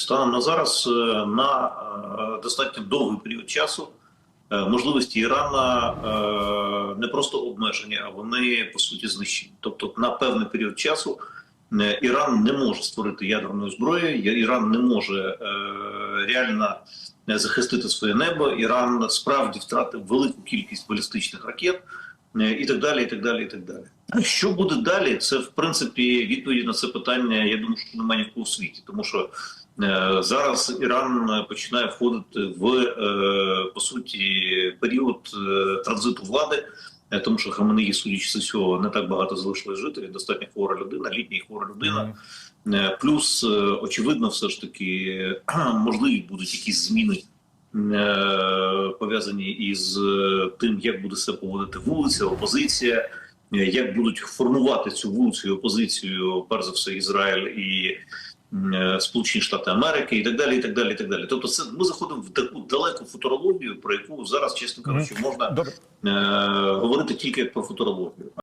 Станом на зараз е, на е, достатньо довгий період часу е, можливості Ірана не просто обмежені, а вони по суті знищені. Тобто, на певний період часу Іран не може створити ядерної зброї, Іран не може реально захистити своє небо. Іран справді втратив велику кількість балістичних ракет. І так далі, і так далі, і так далі. Що буде далі? Це в принципі відповіді на це питання. Я думаю, що немає ні в кого світі, тому що Е, Зараз Іран починає входити в е, по суті період е, транзиту влади, е, тому що Хаменеї, судячи з усього, не так багато залишилось жити. Він достатньо хвора людина, літня хвора людина. Е, Плюс, е, очевидно, все ж таки кхе, можливі будуть якісь зміни. е, Пов'язані із е, тим, як буде себе поводити вулиця, опозиція, е, як будуть формувати цю вулицю опозицію, перш за все, Ізраїль і е, Сполучені Штати Америки, і так далі. І так далі, і так далі. Тобто, це ми заходимо в таку далеку футурологію, про яку зараз, чесно кажучи, можна е, говорити тільки про футурологію.